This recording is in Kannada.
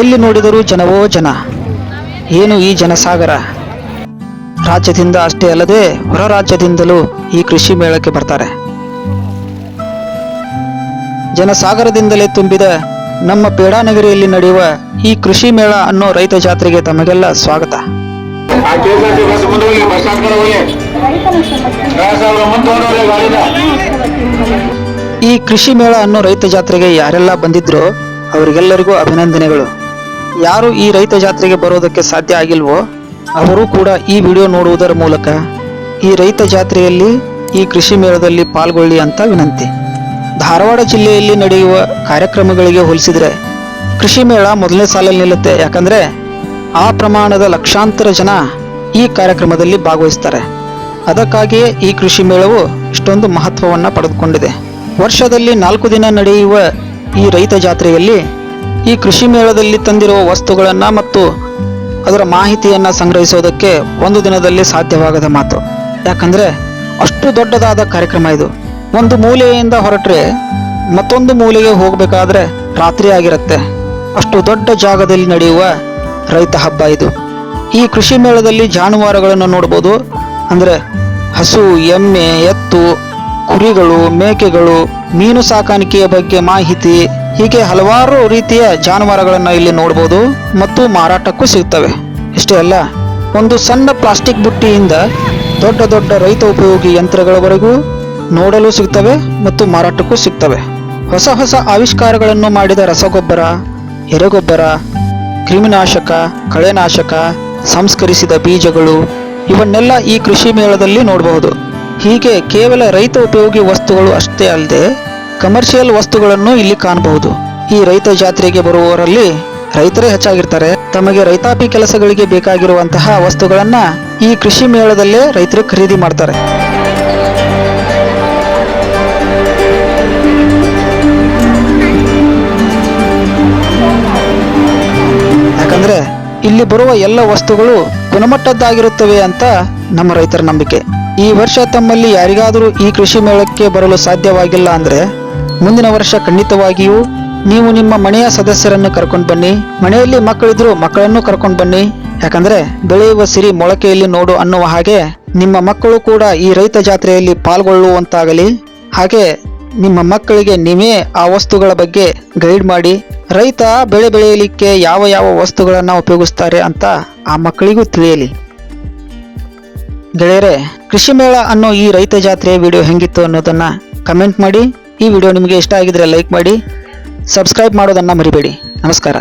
ಎಲ್ಲಿ ನೋಡಿದರೂ ಜನವೋ ಜನ. ಏನು ಈ ಜನಸಾಗರ? ರಾಜ್ಯದಿಂದ ಅಷ್ಟೇ ಅಲ್ಲದೆ ಹೊರ ರಾಜ್ಯದಿಂದಲೂ ಈ ಕೃಷಿ ಮೇಳಕ್ಕೆ ಬರ್ತಾರೆ. ಜನಸಾಗರದಿಂದಲೇ ತುಂಬಿದ ನಮ್ಮ ಪೇಡಾನಗರಿಯಲ್ಲಿ ನಡೆಯುವ ಈ ಕೃಷಿ ಮೇಳ ಅನ್ನೋ ರೈತ ಜಾತ್ರೆಗೆ ತಮಗೆಲ್ಲ ಸ್ವಾಗತ. ಈ ಕೃಷಿ ಮೇಳ ಅನ್ನೋ ರೈತ ಜಾತ್ರೆಗೆ ಯಾರೆಲ್ಲ ಬಂದಿದ್ರೋ ಅವರಿಗೆಲ್ಲರಿಗೂ ಅಭಿನಂದನೆಗಳು. ಯಾರು ಈ ರೈತ ಜಾತ್ರೆಗೆ ಬರೋದಕ್ಕೆ ಸಾಧ್ಯ ಆಗಿಲ್ವೋ, ಅವರು ಕೂಡ ಈ ವಿಡಿಯೋ ನೋಡುವುದರ ಮೂಲಕ ಈ ರೈತ ಜಾತ್ರೆಯಲ್ಲಿ ಈ ಕೃಷಿ ಮೇಳದಲ್ಲಿ ಪಾಲ್ಗೊಳ್ಳಿ ಅಂತ ವಿನಂತಿ. ಧಾರವಾಡ ಜಿಲ್ಲೆಯಲ್ಲಿ ನಡೆಯುವ ಕಾರ್ಯಕ್ರಮಗಳಿಗೆ ಹೋಲಿಸಿದರೆ ಕೃಷಿ ಮೇಳ ಮೊದಲನೇ ಸಾಲಲ್ಲಿ ನಿಲ್ಲುತ್ತೆ. ಯಾಕಂದರೆ ಆ ಪ್ರಮಾಣದ ಲಕ್ಷಾಂತರ ಜನ ಈ ಕಾರ್ಯಕ್ರಮದಲ್ಲಿ ಭಾಗವಹಿಸ್ತಾರೆ. ಅದಕ್ಕಾಗಿಯೇ ಈ ಕೃಷಿ ಮೇಳವು ಇಷ್ಟೊಂದು ಮಹತ್ವವನ್ನು ಪಡೆದುಕೊಂಡಿದೆ. ವರ್ಷದಲ್ಲಿ ನಾಲ್ಕು ದಿನ ನಡೆಯುವ ಈ ರೈತ ಜಾತ್ರೆಯಲ್ಲಿ ಈ ಕೃಷಿ ಮೇಳದಲ್ಲಿ ತಂದಿರುವ ವಸ್ತುಗಳನ್ನು ಮತ್ತು ಅದರ ಮಾಹಿತಿಯನ್ನು ಸಂಗ್ರಹಿಸೋದಕ್ಕೆ ಒಂದು ದಿನದಲ್ಲಿ ಸಾಧ್ಯವಾಗದ ಮಾತು. ಯಾಕಂದ್ರೆ ಅಷ್ಟು ದೊಡ್ಡದಾದ ಕಾರ್ಯಕ್ರಮ ಇದು. ಒಂದು ಮೂಲೆಯಿಂದ ಹೊರಟ್ರೆ ಮತ್ತೊಂದು ಮೂಲೆಗೆ ಹೋಗಬೇಕಾದ್ರೆ ರಾತ್ರಿ ಆಗಿರುತ್ತೆ. ಅಷ್ಟು ದೊಡ್ಡ ಜಾಗದಲ್ಲಿ ನಡೆಯುವ ರೈತ ಹಬ್ಬ ಇದು. ಈ ಕೃಷಿ ಮೇಳದಲ್ಲಿ ಜಾನುವಾರುಗಳನ್ನು ನೋಡ್ಬೋದು. ಅಂದ್ರೆ ಹಸು, ಎಮ್ಮೆ, ಎತ್ತು ಕುರಿಗಳು, ಮೇಕೆಗಳು, ಮೀನು ಸಾಕಾಣಿಕೆಯ ಬಗ್ಗೆ ಮಾಹಿತಿ, ಹೀಗೆ ಹಲವಾರು ರೀತಿಯ ಜಾನುವಾರುಗಳನ್ನು ಇಲ್ಲಿ ನೋಡಬಹುದು ಮತ್ತು ಮಾರಾಟಕ್ಕೂ ಸಿಗ್ತವೆ. ಇಷ್ಟೇ ಅಲ್ಲ, ಒಂದು ಸಣ್ಣ ಪ್ಲಾಸ್ಟಿಕ್ ಬುಟ್ಟಿಯಿಂದ ದೊಡ್ಡ ದೊಡ್ಡ ರೈತ ಉಪಯೋಗಿ ಯಂತ್ರಗಳವರೆಗೂ ನೋಡಲು ಸಿಗ್ತವೆ ಮತ್ತು ಮಾರಾಟಕ್ಕೂ ಸಿಗ್ತವೆ. ಹೊಸ ಹೊಸ ಆವಿಷ್ಕಾರಗಳನ್ನು ಮಾಡಿದ ರಸಗೊಬ್ಬರ, ಎರೆಗೊಬ್ಬರ, ಕ್ರಿಮಿನಾಶಕ, ಕಳೆನಾಶಕ, ಸಂಸ್ಕರಿಸಿದ ಬೀಜಗಳು, ಇವನ್ನೆಲ್ಲ ಈ ಕೃಷಿ ಮೇಳದಲ್ಲಿ ನೋಡಬಹುದು. ಹೀಗೆ ಕೇವಲ ರೈತ ಉಪಯೋಗಿ ವಸ್ತುಗಳು ಅಷ್ಟೇ ಅಲ್ಲದೆ ಕಮರ್ಷಿಯಲ್ ವಸ್ತುಗಳನ್ನು ಇಲ್ಲಿ ಕಾಣಬಹುದು. ಈ ರೈತ ಜಾತ್ರೆಗೆ ಬರುವವರಲ್ಲಿ ರೈತರೇ ಹೆಚ್ಚಾಗಿರ್ತಾರೆ. ತಮಗೆ ರೈತಾಪಿ ಕೆಲಸಗಳಿಗೆ ಬೇಕಾಗಿರುವಂತಹ ವಸ್ತುಗಳನ್ನ ಈ ಕೃಷಿ ಮೇಳದಲ್ಲೇ ರೈತರು ಖರೀದಿ ಮಾಡ್ತಾರೆ. ಯಾಕಂದ್ರೆ ಇಲ್ಲಿ ಬರುವ ಎಲ್ಲ ವಸ್ತುಗಳು ಗುಣಮಟ್ಟದ್ದಾಗಿರುತ್ತವೆ ಅಂತ ನಮ್ಮ ರೈತರ ನಂಬಿಕೆ. ಈ ವರ್ಷ ತಮ್ಮಲ್ಲಿ ಯಾರಿಗಾದರೂ ಈ ಕೃಷಿ ಮೇಳಕ್ಕೆ ಬರಲು ಸಾಧ್ಯವಾಗಿಲ್ಲ ಅಂದರೆ ಮುಂದಿನ ವರ್ಷ ಖಂಡಿತವಾಗಿಯೂ ನೀವು ನಿಮ್ಮ ಮನೆಯ ಸದಸ್ಯರನ್ನು ಕರ್ಕೊಂಡು ಬನ್ನಿ. ಮನೆಯಲ್ಲಿ ಮಕ್ಕಳಿದ್ರು ಮಕ್ಕಳನ್ನು ಕರ್ಕೊಂಡು ಬನ್ನಿ. ಯಾಕಂದ್ರೆ ಬೆಳೆಯುವ ಸಿರಿ ಮೊಳಕೆಯಲ್ಲಿ ನೋಡು ಅನ್ನುವ ಹಾಗೆ ನಿಮ್ಮ ಮಕ್ಕಳು ಕೂಡ ಈ ರೈತ ಜಾತ್ರೆಯಲ್ಲಿ ಪಾಲ್ಗೊಳ್ಳುವಂತಾಗಲಿ. ಹಾಗೆ ನಿಮ್ಮ ಮಕ್ಕಳಿಗೆ ನೀವೇ ಆ ವಸ್ತುಗಳ ಬಗ್ಗೆ ಗೈಡ್ ಮಾಡಿ, ರೈತ ಬೆಳೆ ಬೆಳೆಯಲಿಕ್ಕೆ ಯಾವ ಯಾವ ವಸ್ತುಗಳನ್ನು ಉಪಯೋಗಿಸ್ತಾರೆ ಅಂತ ಆ ಮಕ್ಕಳಿಗೂ ತಿಳಿಯಲಿ. ಗೆಳೆಯರೆ, ಕೃಷಿ ಮೇಳ ಅನ್ನೋ ಈ ರೈತ ಜಾತ್ರೆ ವಿಡಿಯೋ ಹೆಂಗಿತ್ತು ಅನ್ನೋದನ್ನ ಕಮೆಂಟ್ ಮಾಡಿ. ಈ ವಿಡಿಯೋ ನಿಮಗೆ ಇಷ್ಟ ಆಗಿದ್ರೆ ಲೈಕ್ ಮಾಡಿ ಸಬ್ಸ್ಕ್ರೈಬ್ ಮಾಡೋದನ್ನ ಮರಿಬೇಡಿ. ನಮಸ್ಕಾರ.